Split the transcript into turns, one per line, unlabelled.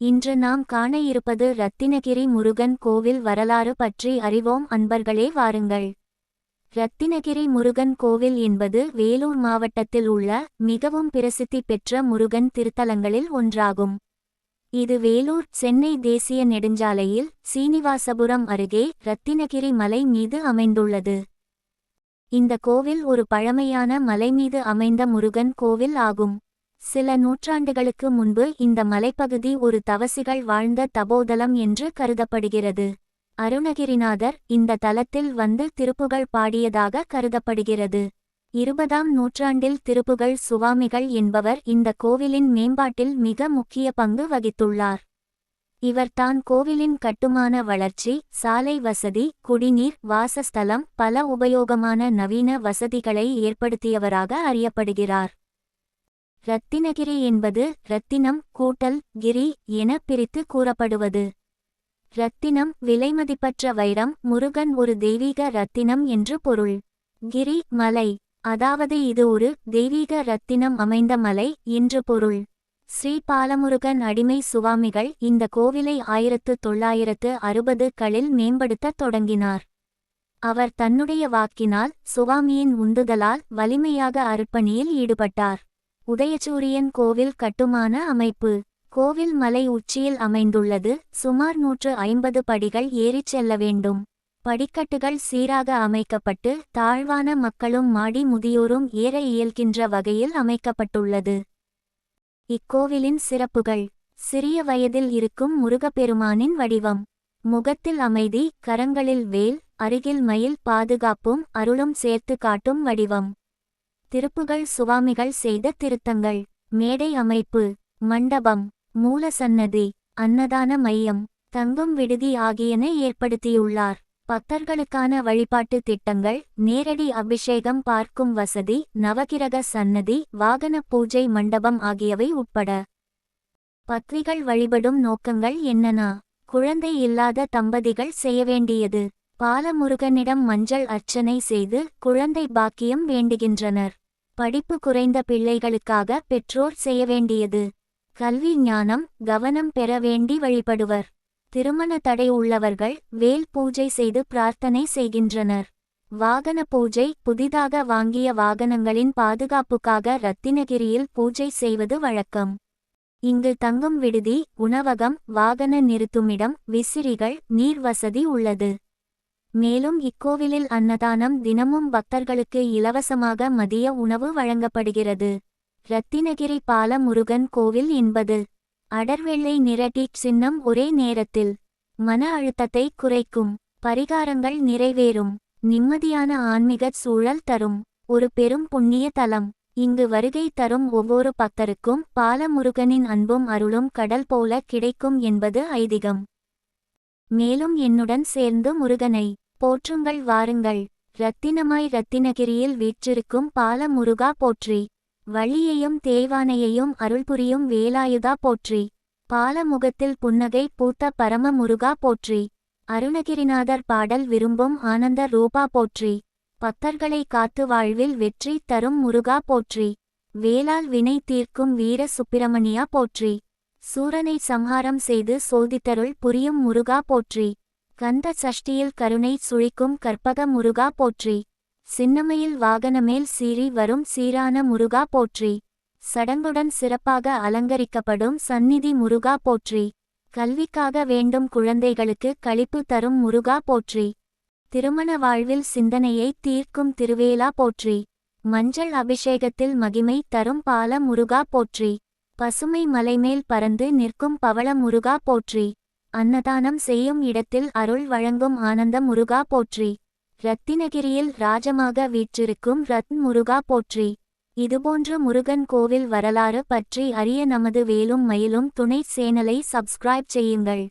இன்று நாம் காண இருப்பது ரத்தினகிரி முருகன் கோவில் வரலாறு பற்றி அறிவோம். அன்பர்களே வாருங்கள். ரத்தினகிரி முருகன் கோவில் என்பது வேலூர் மாவட்டத்தில் உள்ள மிகவும் பிரசித்தி பெற்ற முருகன் திருத்தலங்களில் ஒன்றாகும். இது வேலூர் சென்னை தேசிய நெடுஞ்சாலையில் சீனிவாசபுரம் அருகே ரத்தினகிரி மலை மீது அமைந்துள்ளது. இந்த கோவில் ஒரு பழமையான மலை மீது அமைந்த முருகன் கோவில் ஆகும். சில நூற்றாண்டுகளுக்கு முன்பு இந்த மலைப்பகுதி ஒரு தவசிகள் வாழ்ந்த தபோதலம் என்று கருதப்படுகிறது. அருணகிரிநாதர் இந்த தலத்தில் வந்து திருப்புகள் பாடியதாக கருதப்படுகிறது. இருபதாம் நூற்றாண்டில் திருப்புகள் சுவாமிகள் என்பவர் இந்த கோவிலின் மேம்பாட்டில் மிக முக்கிய பங்கு வகித்துள்ளார். இவர் தான் கோவிலின் கட்டுமான வளர்ச்சி சாலை வசதி குடிநீர் வாசஸ்தலம் பல உபயோகமான நவீன வசதிகளை ஏற்படுத்தியவராக அறியப்படுகிறார். இரத்தினகிரி என்பது ரத்தினம் கூட்டல் கிரி என பிரித்து கூறப்படுவது. இரத்தினம் விலைமதிப்பற்ற வைரம் முருகன் ஒரு தெய்வீக இரத்தினம் என்று பொருள். கிரி மலை. அதாவது இது ஒரு தெய்வீக ரத்தினம் அமைந்த மலை என்று பொருள். ஸ்ரீ பாலமுருகன் அடிமை சுவாமிகள் இந்த கோவிலை ஆயிரத்து தொள்ளாயிரத்து அறுபது களில் மேம்படுத்தத் தொடங்கினார். அவர் தன்னுடைய வாக்கினால் சுவாமியின் உந்துதலால் வலிமையாக அர்ப்பணியில் ஈடுபட்டார். உதயசூரியன் கோவில் கட்டுமான அமைப்பு. கோவில் மலை உச்சியில் அமைந்துள்ளது. சுமார் நூற்று ஐம்பது படிகள் ஏறிச் செல்ல வேண்டும். படிக்கட்டுகள் சீராக அமைக்கப்பட்டு தாழ்வான மக்களும் மாடி முதியோரும் ஏற இயல்கின்ற வகையில் அமைக்கப்பட்டுள்ளது. இக்கோவிலின் சிறப்புகள். சிறிய வயதில் இருக்கும் முருகப்பெருமானின் வடிவம். முகத்தில் அமைதி கரங்களில் வேல் அருகில் மயில் பாதுகாப்பும் அருளும் சேர்த்து காட்டும் வடிவம். திருப்புகள் சுவாமிகள் செய்த திருத்தங்கள். மேடை அமைப்பு. மண்டபம். மூலசன்னதி. அன்னதான மையம். தங்கும் விடுதி ஆகியன ஏற்படுத்தியுள்ளார். பக்தர்களுக்கான வழிபாட்டு திட்டங்கள். நேரடி அபிஷேகம் பார்க்கும் வசதி. நவகிரக சன்னதி. வாகன பூஜை மண்டபம் ஆகியவை உட்பட. பத்ரிகள் வழிபடும் நோக்கங்கள் என்னென்ன குழந்தை இல்லாத தம்பதிகள் செய்ய வேண்டியது. பாலமுருகனிடம் மஞ்சள் அர்ச்சனை செய்து குழந்தை பாக்கியம் வேண்டுகின்றனர். படிப்பு குறைந்த பிள்ளைகளுக்காக பெற்றோர் செய்ய வேண்டியது. கல்வி ஞானம் கவனம் பெற வேண்டி வழிபடுவர். திருமண தடை உள்ளவர்கள் வேல் பூஜை செய்து பிரார்த்தனை செய்கின்றனர். வாகன பூஜை புதிதாக வாங்கிய வாகனங்களின் பாதுகாப்புக்காக ரத்தினகிரியில் பூஜை செய்வது வழக்கம். இங்கு தங்கும் விடுதி உணவகம் வாகன நிறுத்துமிடம் விசிறிகள் நீர் வசதி உள்ளது. மேலும் இக்கோவிலில் அன்னதானம் தினமும் பக்தர்களுக்கு இலவசமாக மதிய உணவு வழங்கப்படுகிறது. ரத்தினகிரி பால முருகன் கோவில் என்பது அடர்வெள்ளை நிற சின்னம் ஒரே நேரத்தில் மன அழுத்தத்தை குறைக்கும் பரிகாரங்கள் நிறைவேறும் நிம்மதியான ஆன்மீக சூழல் தரும் ஒரு பெரும் புண்ணிய தலம். இங்கு வருகை தரும் ஒவ்வொரு பக்தருக்கும் பாலமுருகனின் அன்பும் அருளும் கடல் போல கிடைக்கும் என்பது ஐதீகம். மேலும் என்னுடன் சேர்ந்து முருகனை போற்றுங்கள் வாருங்கள். ரத்தினமாய் ரத்தினகிரியில் வீற்றிருக்கும் பால முருகா போற்றி. வள்ளியையும் தேவானையையும் அருள்புரியும் வேலாயுதா போற்றி. பாலமுகத்தில் புன்னகை பூத்த பரம முருகா போற்றி. அருணகிரிநாதர் பாடல் விரும்பும் ஆனந்த ரூபா போற்றி. பக்தர்களை காத்து வாழ்வில் வெற்றி தரும் முருகா போற்றி. வேளால் வினை தீர்க்கும் வீர சுப்பிரமணியா போற்றி. சூரனை சம்ஹாரம் செய்து சோதித்தருள் புரியும் முருகா போற்றி. கந்த சஷ்டியில் கருணை சுழிக்கும் கற்பக முருகா போற்றி. சின்னமையில் வாகனமேல் சீறி வரும் சீரான முருகா போற்றி. சடங்குடன் சிறப்பாக அலங்கரிக்கப்படும் சந்நிதி முருகா போற்றி. கல்விக்காக வேண்டும் குழந்தைகளுக்கு களிப்பு தரும் முருகா போற்றி. திருமண வாழ்வில் சிந்தனையை தீர்க்கும் திருவேலா போற்றி. மஞ்சள் அபிஷேகத்தில் மகிமை தரும் பால முருகா போற்றி. பசுமை மலைமேல் பறந்து நிற்கும் பவள முருகா போற்றி. அன்னதானம் செய்யும் இடத்தில் அருள் வழங்கும் ஆனந்த முருகா போற்றி. ரத்தினகிரியில் ராஜமாக வீற்றிருக்கும் ரத் முருகா போற்றி. இதுபோன்ற முருகன் கோவில் வரலாறு பற்றி அறிய நமது வேலும் மயிலும் துணை சேனலை சப்ஸ்கிரைப் செய்யுங்கள்.